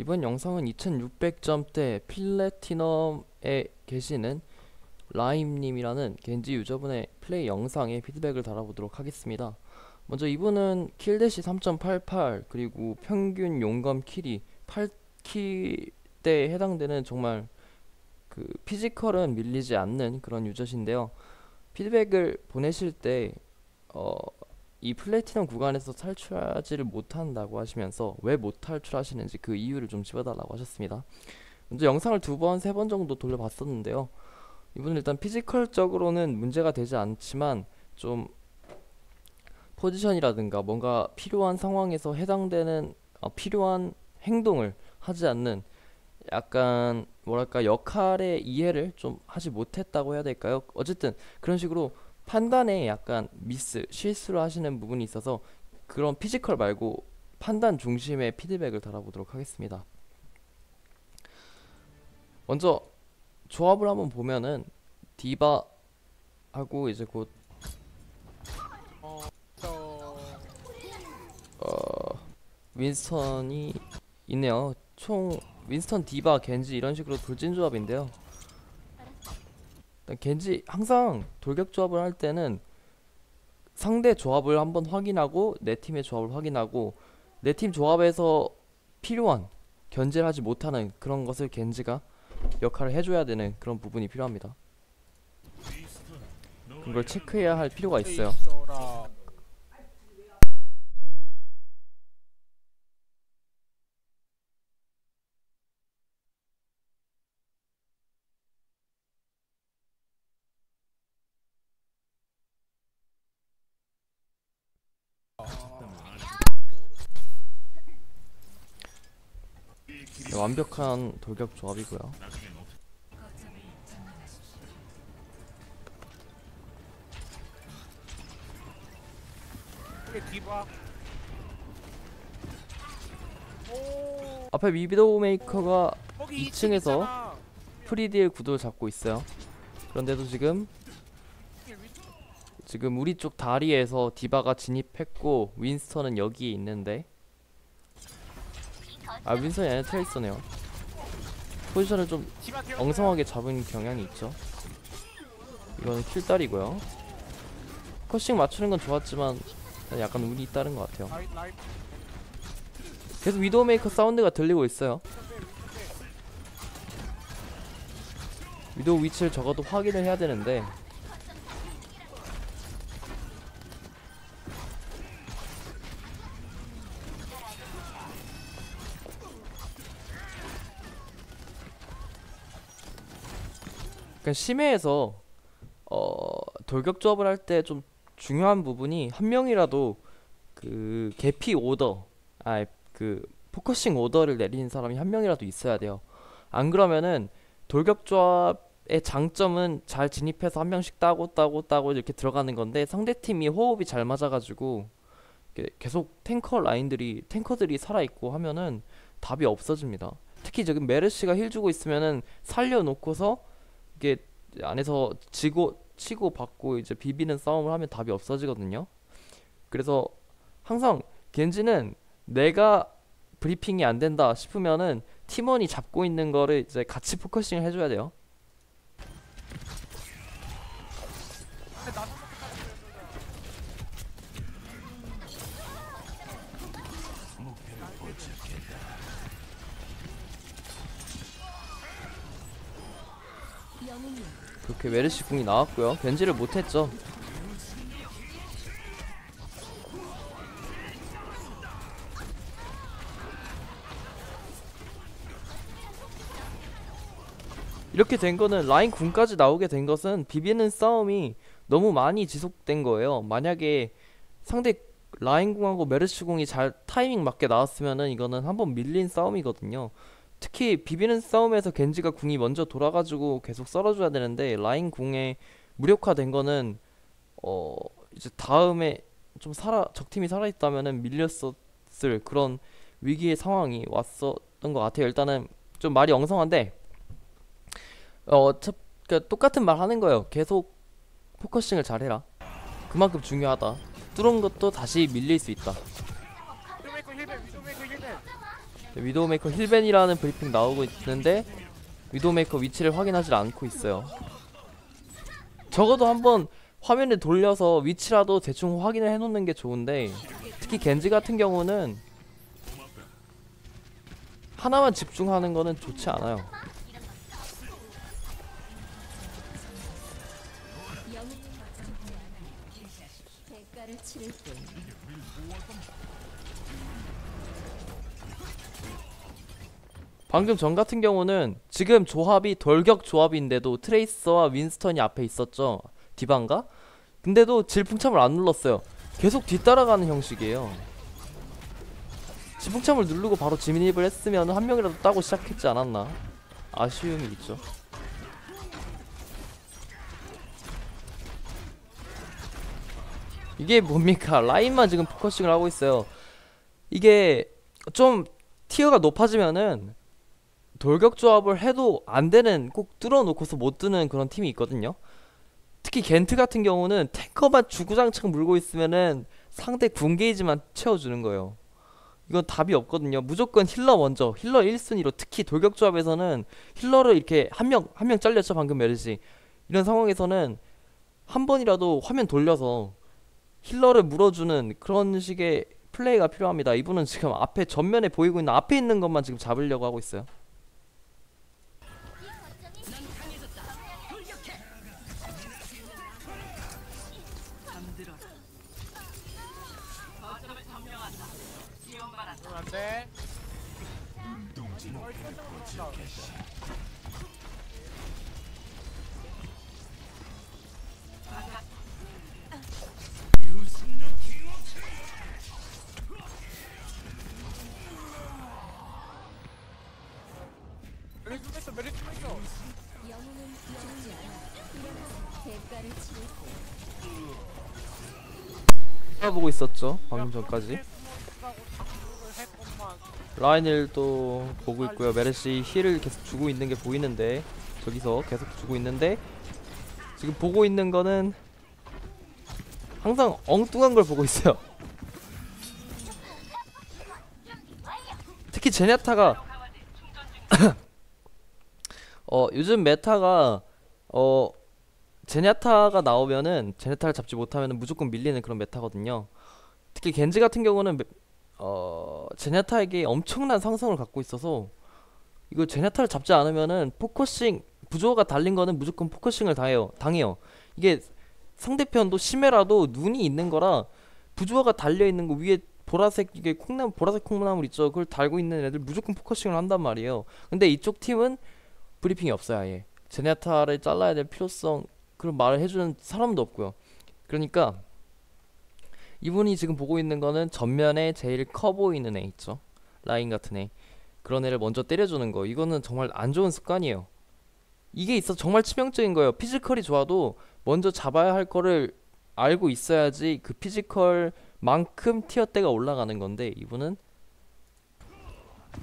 이번 영상은 2600점대 플래티넘에 계시는 라임님이라는 겐지 유저분의 플레이 영상에 피드백을 달아보도록 하겠습니다. 먼저 이분은 킬대시 3.88 그리고 평균 용검 킬이 8킬대에 해당되는 정말 그 피지컬은 밀리지 않는 그런 유저신데요. 피드백을 보내실 때 어, 이 플래티넘 구간에서 탈출하지를 못한다고 하시면서 왜 못 탈출하시는지 그 이유를 좀 집어달라고 하셨습니다. 먼저 영상을 두 번, 세 번 정도 돌려봤었는데요. 이분은 일단 피지컬적으로는 문제가 되지 않지만 좀 포지션이라든가 뭔가 필요한 상황에서 해당되는 어, 필요한 행동을 하지 않는 약간 뭐랄까 역할의 이해를 좀 하지 못했다고 해야 될까요? 어쨌든 그런 식으로 판단에 약간 미스, 실수를 하시는 부분이 있어서 그런 피지컬 말고 판단 중심의 피드백을 달아보도록 하겠습니다. 먼저 조합을 한번 보면은 디바 하고 이제 곧. 어, 윈스턴이 있네요. 총 윈스턴, 디바, 겐지 이런 식으로 돌진 조합인데요. 겐지 항상 돌격 조합을 할 때는 상대 조합을 한번 확인하고 내 팀의 조합을 확인하고 내 팀 조합에서 필요한 견제를 하지 못하는 그런 것을 겐지가 역할을 해줘야 되는 그런 부분이 필요합니다. 그걸 체크해야 할 필요가 있어요. 있어라. 네, 완벽한 돌격 조합이고요. 앞에 미비도우 메이커가 거기 2층에서 있잖아. 프리딜 구도를 잡고 있어요. 그런데도 지금 지금 우리 쪽 다리에서 디바가 진입했고 윈스턴은 여기에 있는데 아 윈스턴이 아니라 트레이서네요. 포지션을 좀. 엉성하게 잡은 경향이 있죠. 이거는 킬딸이고요. 컷싱 맞추는 건 좋았지만 약간 운이 따른 것 같아요. 계속 위도우 메이커 사운드가 들리고 있어요. 위도우 위치를 적어도 확인을 해야 되는데 그러니까 심해에서 어 돌격 조합을 할 때 좀 중요한 부분이 한 명이라도 그 개피 오더 아 그 포커싱 오더를 내리는 사람이 한 명이라도 있어야 돼요. 안 그러면은 돌격 조합의 장점은 잘 진입해서 한 명씩 따고 따고 따고 이렇게 들어가는 건데 상대 팀이 호흡이 잘 맞아가지고 계속 탱커 라인들이 탱커들이 살아 있고 하면은 답이 없어집니다. 특히 지금 메르시가 힐 주고 있으면은 살려놓고서 이게 안에서 지고 치고 받고 이제 비비는 싸움을 하면 답이 없어지거든요. 그래서 항상 겐지는 내가 브리핑이 안 된다 싶으면은 팀원이 잡고 있는 거를 이제 같이 포커싱을 해줘야 돼요. 근데 나도 그렇게 메르시 궁이 나왔고요. 겐지를 못했죠. 이렇게 된 거는 라인 궁까지 나오게 된 것은 비비는 싸움이 너무 많이 지속된 거예요. 만약에 상대 라인 궁하고 메르시 궁이 잘 타이밍 맞게 나왔으면은 이거는 한번 밀린 싸움이거든요. 특히 비비는 싸움에서 겐지가 궁이 먼저 돌아가지고 계속 썰어줘야 되는데 라인 궁에 무력화된 거는 어 이제 다음에 좀 살아 적팀이 살아있다면은 밀렸었을 그런 위기의 상황이 왔었던 것 같아요. 일단은 좀 말이 엉성한데 어 첫, 그러니까 똑같은 말 하는 거예요. 계속 포커싱을 잘해라. 그만큼 중요하다. 뚫은 것도 다시 밀릴 수 있다. 위도메이커 힐맨 위도메이커 힐맨 위도우 메이커 힐벤이라는 브리핑 나오고 있는데 위도우 메이커 위치를 확인하지 않고 있어요. 적어도 한번 화면을 돌려서 위치라도 대충 확인을 해놓는 게 좋은데 특히 겐지 같은 경우는 하나만 집중하는 거는 좋지 않아요. 방금 전 같은 경우는 지금 조합이 돌격 조합인데도 트레이서와 윈스턴이 앞에 있었죠. 디반가? 근데도 질풍참을 안 눌렀어요. 계속 뒤따라가는 형식이에요. 질풍참을 누르고 바로 진입을 했으면 한 명이라도 따고 시작했지 않았나. 아쉬움이 있죠. 이게 뭡니까? 라인만 지금 포커싱을 하고 있어요. 이게 좀 티어가 높아지면은 돌격 조합을 해도 안 되는 꼭 뚫어놓고서 못 뜨는 그런 팀이 있거든요. 특히 겐트 같은 경우는 탱커만 주구장창 물고 있으면은 상대 궁 게이지만 채워주는 거예요. 이건 답이 없거든요. 무조건 힐러 먼저, 힐러 1순위로 특히 돌격 조합에서는 힐러를 이렇게 한 명, 한 명 잘렸죠, 방금 메르시. 이런 상황에서는 한 번이라도 화면 돌려서 힐러를 물어주는 그런 식의 플레이가 필요합니다. 이분은 지금 앞에 전면에 보이고 있는 앞에 있는 것만 지금 잡으려고 하고 있어요. 알아보고 있었죠 방금 전까지 했건만. 라인일도 보고 있고요 메르시 힐을 계속 주고 있는 게 보이는데 저기서 계속 주고 있는데 지금 보고 있는 거는 항상 엉뚱한 걸 보고 있어요 특히 제냐타가 어 요즘 메타가 어 제냐타가 나오면은 제냐타를 잡지 못하면은 무조건 밀리는 그런 메타거든요 특히 겐지 같은 경우는 메- 어 제냐타에게 엄청난 상성을 갖고 있어서 이거 제냐타를 잡지 않으면은 포커싱 부조가 달린 거는 무조건 포커싱을 당해요. 당해요. 이게 상대편도 심해라도 눈이 있는 거라 부조가 달려 있는 거 위에 보라색 이게 콩나물 보라색 콩나물 있죠. 그걸 달고 있는 애들 무조건 포커싱을 한단 말이에요. 근데 이쪽 팀은 브리핑이 없어요. 아예 제냐타를 잘라야 될 필요성 그런 말을 해주는 사람도 없고요. 그러니까 이분이 지금 보고 있는 거는 전면에 제일 커 보이는 애 있죠. 라인 같은 애. 그런 애를 먼저 때려주는 거. 이거는 정말 안 좋은 습관이에요. 이게 있어 정말 치명적인 거예요. 피지컬이 좋아도 먼저 잡아야 할 거를 알고 있어야지 그 피지컬만큼 티어대가 올라가는 건데 이분은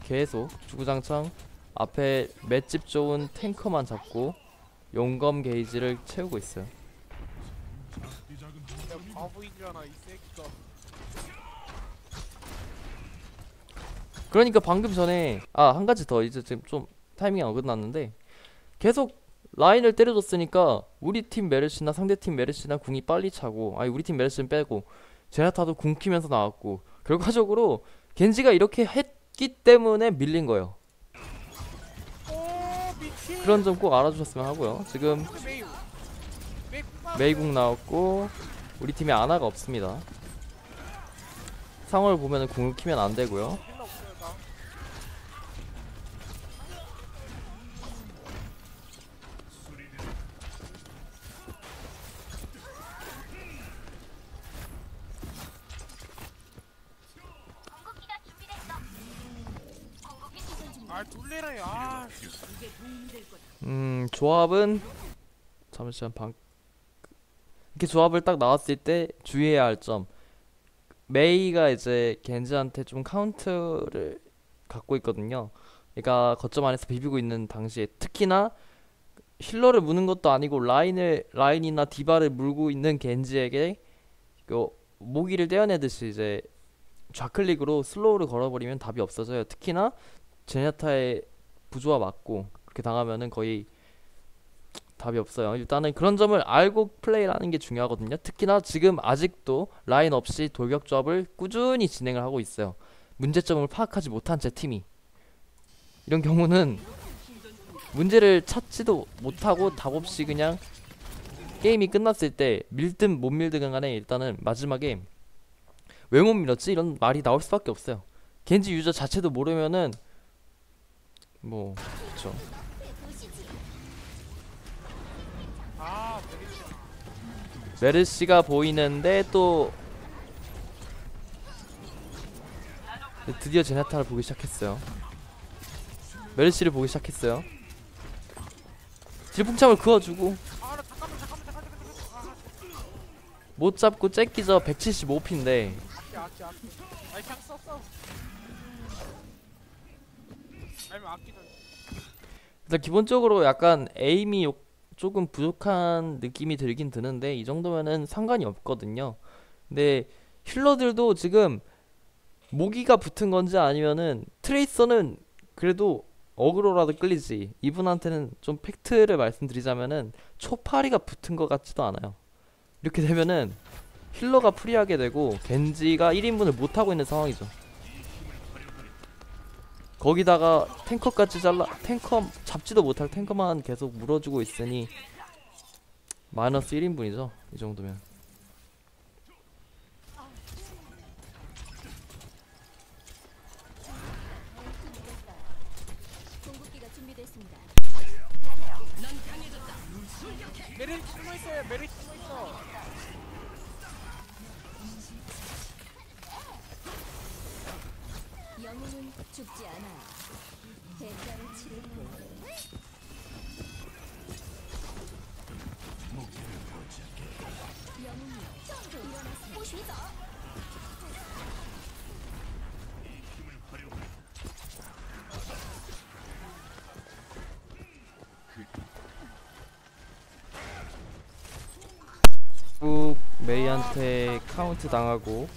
계속 주구장창 앞에 맷집 좋은 탱커만 잡고 용검 게이지를 채우고 있어요. 그러니까 방금 전에 아 한 가지 더 이제 지금 좀 타이밍이 어긋났는데 계속 라인을 때려줬으니까 우리 팀 메르시나 상대 팀 메르시나 궁이 빨리 차고 아니 우리 팀 메르시는 빼고 제나타도 궁 키면서 나왔고 결과적으로 겐지가 이렇게 했기 때문에 밀린 거예요. 그런 점 꼭 알아주셨으면 하고요. 지금 메이. 메이 꿀 메이궁 나왔고 우리 팀에 아나가 없습니다. 상황을 보면은 궁을 키면 안 되고요. 필요 없어요, 나. 아, 둘레라니, 아. 씨. 음 조합은 잠시만 방 이렇게 조합을 딱 나왔을 때 주의해야 할 점 메이가 이제 겐지한테 좀 카운트를 갖고 있거든요. 얘가 거점 안에서 비비고 있는 당시에 특히나 힐러를 무는 것도 아니고 라인을 라인이나 디바를 물고 있는 겐지에게 그 모기를 떼어내듯이 이제 좌클릭으로 슬로우를 걸어버리면 답이 없어져요. 특히나 제냐타의 부조화 맞고 그렇게 당하면은 거의 답이 없어요. 일단은 그런 점을 알고 플레이를 하는 게 중요하거든요. 특히나 지금 아직도 라인 없이 돌격 조합을 꾸준히 진행을 하고 있어요. 문제점을 파악하지 못한 제 팀이 이런 경우는 문제를 찾지도 못하고 답 없이 그냥 게임이 끝났을 때 밀든 못 밀든 간에 일단은 마지막에 왜 못 밀었지 이런 말이 나올 수밖에 없어요. 겐지 유저 자체도 모르면은 뭐. 아 메리시 메르시가 보이는데 또 드디어 제나타를 보기 시작했어요. 메르시를 보기 시작했어요. 질풍참을 그어주고 못 잡고 째끼죠 175피인데 아끼 아끼 아끼 아니 그냥 썼어 아니면 아끼다 일단 기본적으로 약간 에임이 요- 조금 부족한 느낌이 들긴 드는데 이 정도면은 상관이 없거든요. 근데 힐러들도 지금 모기가 붙은 건지 아니면은 트레이서는 그래도 어그로라도 끌리지. 이분한테는 좀 팩트를 말씀드리자면은 초파리가 붙은 것 같지도 않아요. 이렇게 되면은 힐러가 프리하게 되고 겐지가 1인분을 못 하고 있는 상황이죠. 거기다가 탱커까지 잘라 탱커 잡지도 못할 탱커만 계속 물어주고 있으니 마이너스 1인분이죠 이 정도면. 메리 영웅은 죽지 않아. 대가를 치를 뿐. 영웅이 일어나세요. 보시다. 국 메이한테 카운트 당하고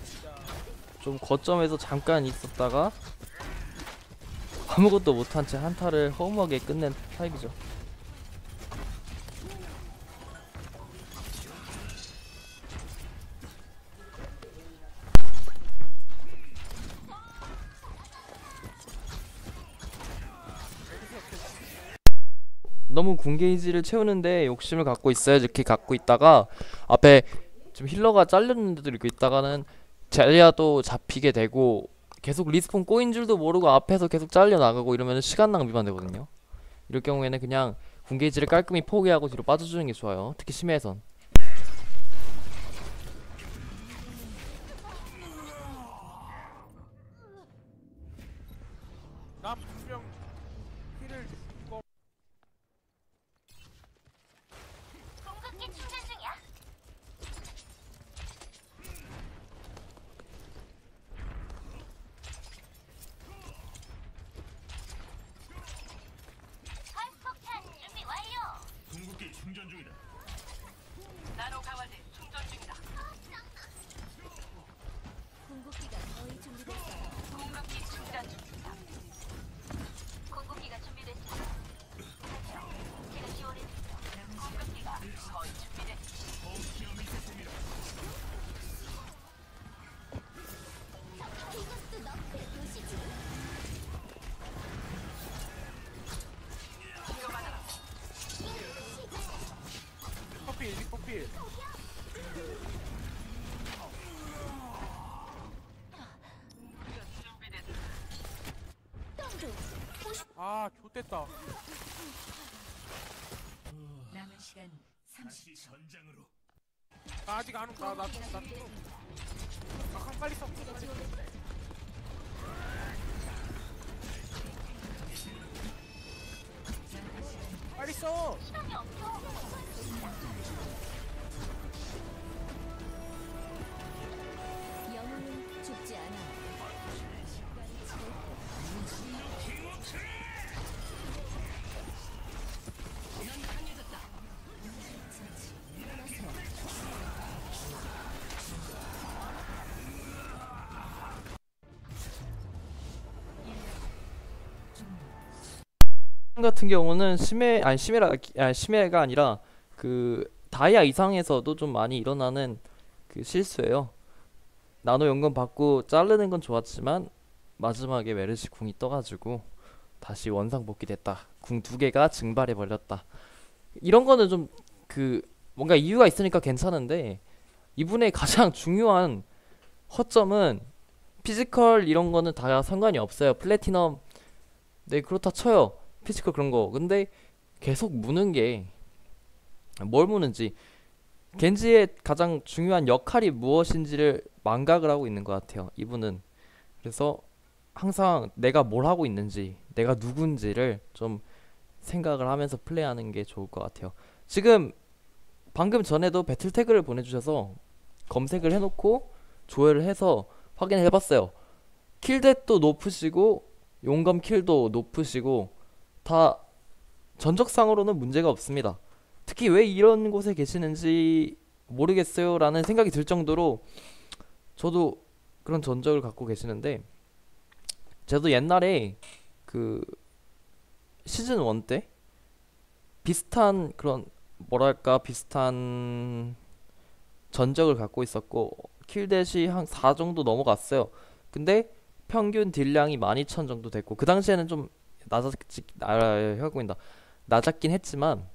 좀 거점에서 잠깐 있었다가 아무것도 못한 채 한타를 허무하게 끝낸 타입이죠 너무 궁게이지를 채우는데 욕심을 갖고 있어요. 이렇게 갖고 있다가 앞에 지금 힐러가 잘렸는데도 이렇게 있다가는 자리아도 잡히게 되고 계속 리스폰 꼬인 줄도 모르고 앞에서 계속 잘려 나가고 이러면 시간 낭비만 되거든요. 이럴 경우에는 그냥 궁게이지를 깔끔히 포기하고 뒤로 빠져주는 게 좋아요. 특히 심해선. 아 좋댔다. 남은 시간 30초. 다시 전장으로. 나 아직 안 온다. 나 나나 아, 빨리 써. 빨리 써. 영웅은 같은 경우는 심해 아니 심해라 아니 심해가 아니라 그 다이아 이상에서도 좀 많이 일어나는 그 실수예요. 나노 연금 받고 자르는 건 좋았지만 마지막에 메르시 궁이 떠가지고 다시 원상 복귀됐다. 궁 두 개가 증발해 버렸다. 이런 거는 좀 그 뭔가 이유가 있으니까 괜찮은데 이분의 가장 중요한 허점은 피지컬 이런 거는 다 상관이 없어요. 플래티넘 네 그렇다 쳐요. 피지컬 그런 거. 근데 계속 무는 게 뭘 무는지 겐지의 가장 중요한 역할이 무엇인지를 망각을 하고 있는 것 같아요. 이분은 그래서 항상 내가 뭘 하고 있는지 내가 누군지를 좀 생각을 하면서 플레이하는 게 좋을 것 같아요. 지금 방금 전에도 배틀 태그를 보내주셔서 검색을 해놓고 조회를 해서 확인을 해봤어요. 킬댓도 높으시고 용검 킬도 높으시고 다 전적상으로는 문제가 없습니다. 특히 왜 이런 곳에 계시는지 모르겠어요 라는 생각이 들 정도로 저도 그런 전적을 갖고 계시는데 저도 옛날에 그 시즌 1 때 비슷한 그런 뭐랄까 비슷한 전적을 갖고 있었고 킬댓이 한 4 정도 넘어갔어요. 근데 평균 딜량이 12,000 정도 됐고 그 당시에는 좀 낮았지 아, 혀가 보인다. 낮았긴 했지만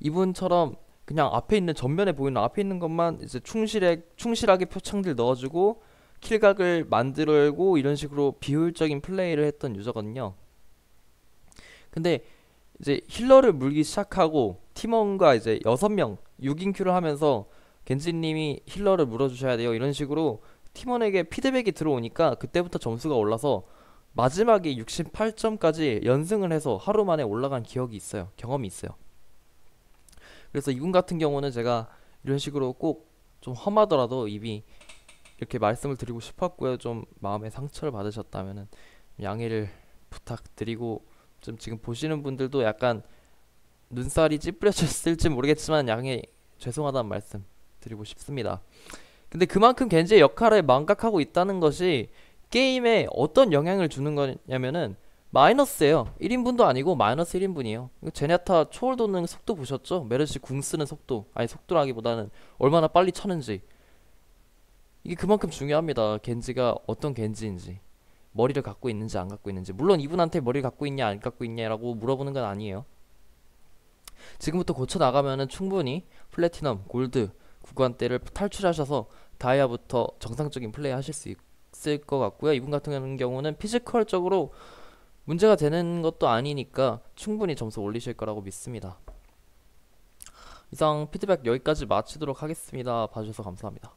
이분처럼 그냥 앞에 있는 전면에 보이는 앞에 있는 것만 이제 충실해 충실하게 표창들 넣어주고 킬각을 만들고 이런 식으로 비효율적인 플레이를 했던 유저거든요. 근데 이제 힐러를 물기 시작하고 팀원과 이제 여섯 명 6인 큐를 하면서 겐지님이 힐러를 물어주셔야 돼요 이런 식으로 팀원에게 피드백이 들어오니까 그때부터 점수가 올라서 마지막에 68점까지 연승을 해서 하루 만에 올라간 기억이 있어요. 경험이 있어요. 그래서 이분 같은 경우는 제가 이런 식으로 꼭 좀 험하더라도 입이 이렇게 말씀을 드리고 싶었고요. 좀 마음에 상처를 받으셨다면은 양해를 부탁드리고 좀 지금 보시는 분들도 약간 눈살이 찌푸려졌을지 모르겠지만 양해 죄송하다는 말씀 드리고 싶습니다. 근데 그만큼 겐지의 역할을 망각하고 있다는 것이 게임에 어떤 영향을 주는 거냐면은 마이너스예요. 1인분도 아니고 마이너스 1인분이에요. 제냐타 초월 도는 속도 보셨죠? 메르시 궁 쓰는 속도. 아니 속도라기보다는 얼마나 빨리 차는지. 이게 그만큼 중요합니다. 겐지가 어떤 겐지인지. 머리를 갖고 있는지 안 갖고 있는지. 물론 이분한테 머리를 갖고 있냐 안 갖고 있냐라고 물어보는 건 아니에요. 지금부터 고쳐 나가면은 충분히 플래티넘, 골드 구간대를 탈출하셔서 다이아부터 정상적인 플레이 하실 수 있을 것 같고요. 이분 같은 경우는 피지컬적으로 문제가 되는 것도 아니니까 충분히 점수 올리실 거라고 믿습니다. 이상 피드백 여기까지 마치도록 하겠습니다. 봐주셔서 감사합니다.